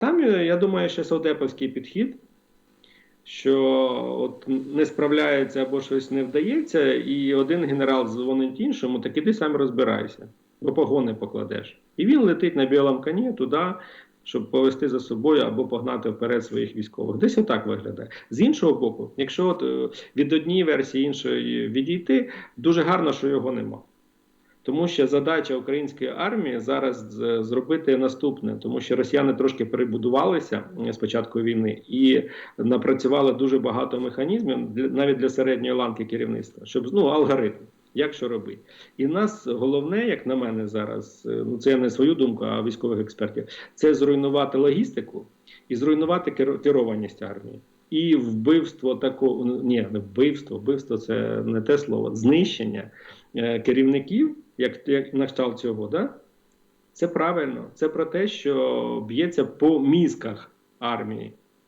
Там, е, я думаю, ще саудеповський підхід, що от не справляється або щось не вдається, і один генерал дзвонить іншому, так іди сам розбирайся, бо погони покладеш. І він летить на білому коні туди, щоб повести за собою або погнати вперед своїх військових. Десь отак виглядає. З іншого боку, якщо от, е, від однієї версії іншої відійти, дуже гарно, що його нема. Тому що задача української армії зараз зробити наступне, тому що росіяни трошки перебудувалися е, з початку війни і напрацювали дуже багато механізмів навіть для середньої ланки керівництва, щоб ну алгоритм. Як що робити? І нас головне, як на мене зараз, е, ну це я не свою думку, а військових експертів, це зруйнувати логістику і зруйнувати керованість армії. І вбивство такого ну, ні, не вбивство, вбивство це не те слово, знищення е, керівників, як, як на цього, да? це правильно. Це про те, що б'ється по мізках армії.